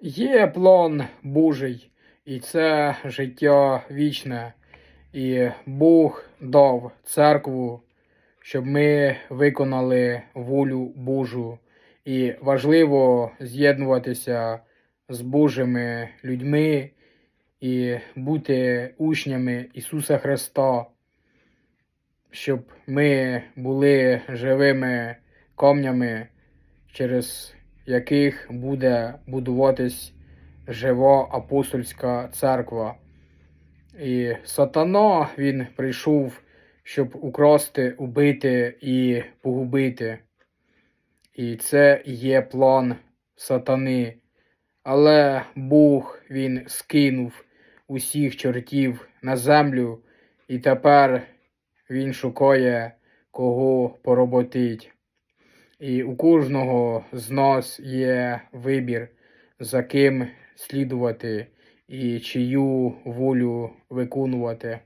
Є план Божий, і це життя вічне. І Бог дав церкву, щоб ми виконали волю Божу. І важливо з'єднуватися з Божими людьми і бути учнями Ісуса Христа, щоб ми були живими камнями, через яких буде будуватись жива апостольська церква. І сатана він прийшов, щоб украсти, убити і погубити. І це є план сатани. Але Бог він скинув усіх чортів на землю, і тепер він шукає кого пороботить. І у кожного з нас є вибір, за ким слідувати і чию волю виконувати.